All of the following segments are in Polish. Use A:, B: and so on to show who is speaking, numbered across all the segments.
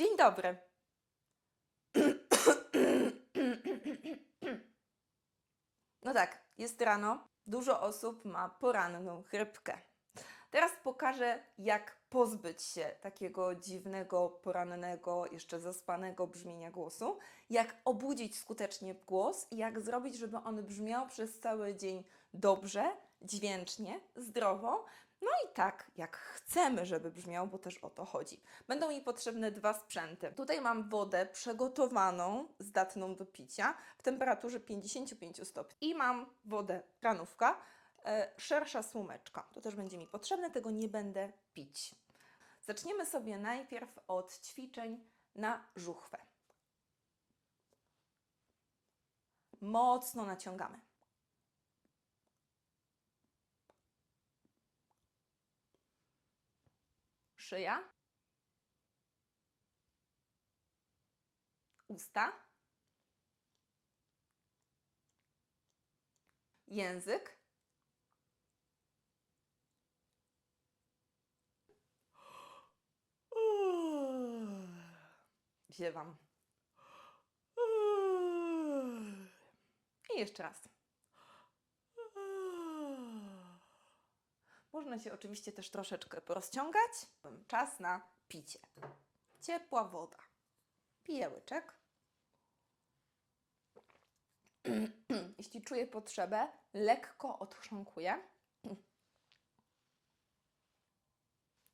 A: Dzień dobry. No tak, jest rano. Dużo osób ma poranną chrypkę. Teraz pokażę, jak pozbyć się takiego dziwnego, porannego, jeszcze zaspanego brzmienia głosu, jak obudzić skutecznie głos i jak zrobić, żeby on brzmiał przez cały dzień dobrze, dźwięcznie, zdrowo, no i tak, jak chcemy, żeby brzmiał, bo też o to chodzi. Będą mi potrzebne dwa sprzęty. Tutaj mam wodę przegotowaną, zdatną do picia w temperaturze 55 stopni. I mam wodę ranówka, e, szersza słomeczka. To też będzie mi potrzebne, tego nie będę pić. Zaczniemy sobie najpierw od ćwiczeń na żuchwę. Mocno naciągamy. Szyja. Usta. Język. Ziewam. I jeszcze raz. Można się oczywiście też troszeczkę porozciągać. Czas na picie. Ciepła woda. Piję łyczek. Jeśli czuję potrzebę, lekko odchrząkuję.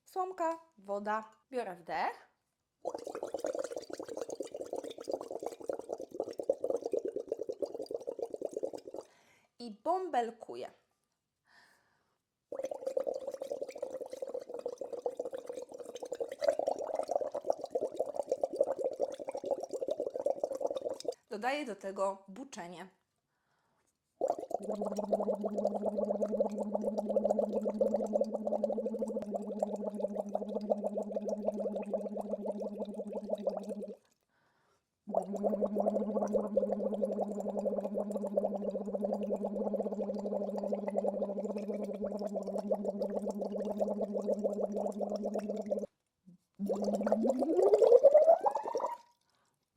A: Słomka, woda. Biorę wdech. I bąbelkuję. Dodaję do tego buczenie.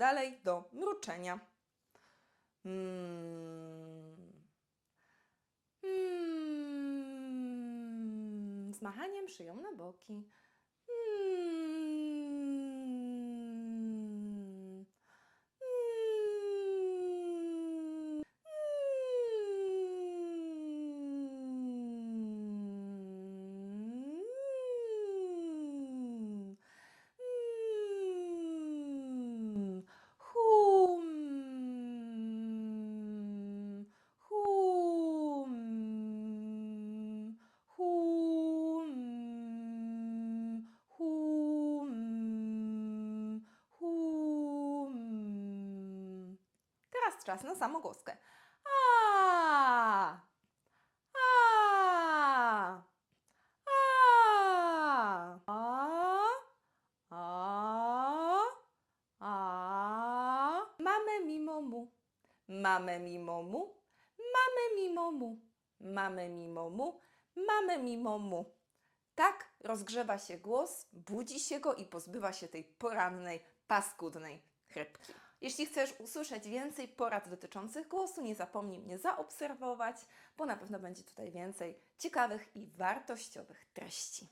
A: dalej do mruczenia. Mm. Mm. Z machaniem szyją na boki. Mm. Mm. Teraz czas na samogłoskę. A. A. A. A. A. A. Mamy mimo mu. Mamy mimo mu. Mamy mimo mu. Mamy mimo mu. Mamy mimo mu. Tak rozgrzewa się głos, budzi się go i pozbywa się tej porannej, paskudnej chrypki. Jeśli chcesz usłyszeć więcej porad dotyczących głosu, nie zapomnij mnie zaobserwować, bo na pewno będzie tutaj więcej ciekawych i wartościowych treści.